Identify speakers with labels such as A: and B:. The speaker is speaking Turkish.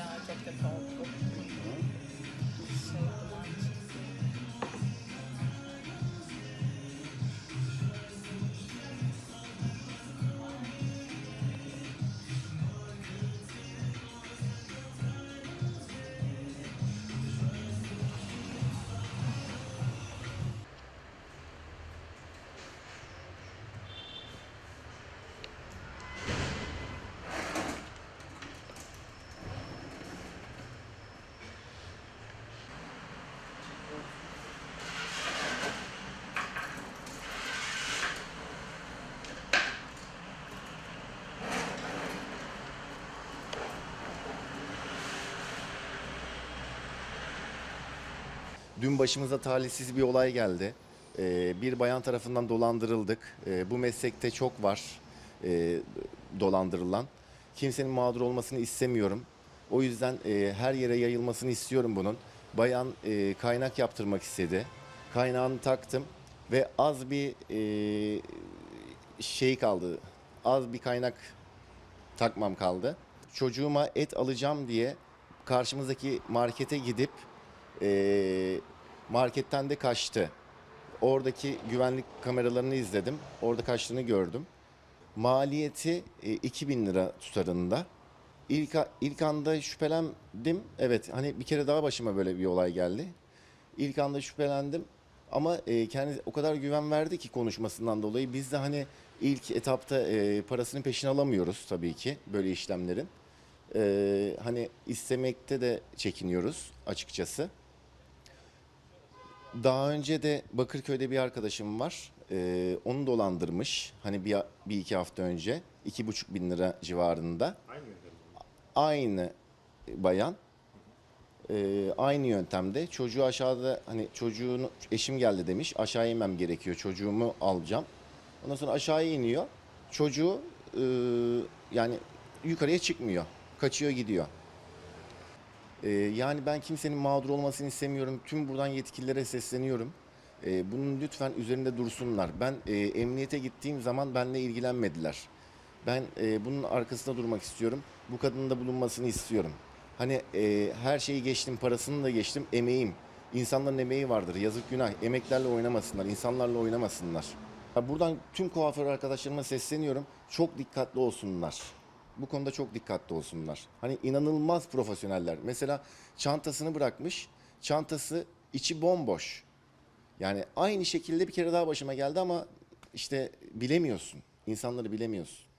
A: down and take the phone.
B: Dün başımıza talihsiz bir olay geldi. Ee, bir bayan tarafından dolandırıldık. Ee, bu meslekte çok var e, dolandırılan. Kimsenin mağdur olmasını istemiyorum. O yüzden e, her yere yayılmasını istiyorum bunun. Bayan e, kaynak yaptırmak istedi. Kaynağını taktım ve az bir e, şey kaldı. Az bir kaynak takmam kaldı. Çocuğuma et alacağım diye karşımızdaki markete gidip eee, marketten de kaçtı. Oradaki güvenlik kameralarını izledim. Orada kaçtığını gördüm. Maliyeti e, 2000 lira tutarında. İlk, ilk anda şüphelendim. Evet hani bir kere daha başıma böyle bir olay geldi. İlk anda şüphelendim. Ama e, kendisi o kadar güven verdi ki konuşmasından dolayı. Biz de hani ilk etapta e, parasının peşini alamıyoruz tabii ki böyle işlemlerin. E, hani istemekte de çekiniyoruz açıkçası. Daha önce de Bakırköy'de bir arkadaşım var. Ee, onu dolandırmış. Hani bir, bir iki hafta önce. iki buçuk bin lira civarında.
C: Aynı.
B: Aynı bayan. Ee, aynı yöntemde. Çocuğu aşağıda hani çocuğunu eşim geldi demiş. Aşağı inmem gerekiyor. Çocuğumu alacağım. Ondan sonra aşağıya iniyor. Çocuğu e, yani yukarıya çıkmıyor. Kaçıyor gidiyor. Ee, yani ben kimsenin mağdur olmasını istemiyorum. Tüm buradan yetkililere sesleniyorum. Ee, bunun lütfen üzerinde dursunlar. Ben e, emniyete gittiğim zaman benimle ilgilenmediler. Ben e, bunun arkasında durmak istiyorum. Bu kadının da bulunmasını istiyorum. Hani e, her şeyi geçtim, parasını da geçtim, emeğim. İnsanların emeği vardır. Yazık günah. Emeklerle oynamasınlar, insanlarla oynamasınlar. Buradan tüm kuaför arkadaşlarıma sesleniyorum. Çok dikkatli olsunlar. Bu konuda çok dikkatli olsunlar. Hani inanılmaz profesyoneller. Mesela çantasını bırakmış. Çantası içi bomboş. Yani aynı şekilde bir kere daha başıma geldi ama işte bilemiyorsun. İnsanları bilemiyorsun.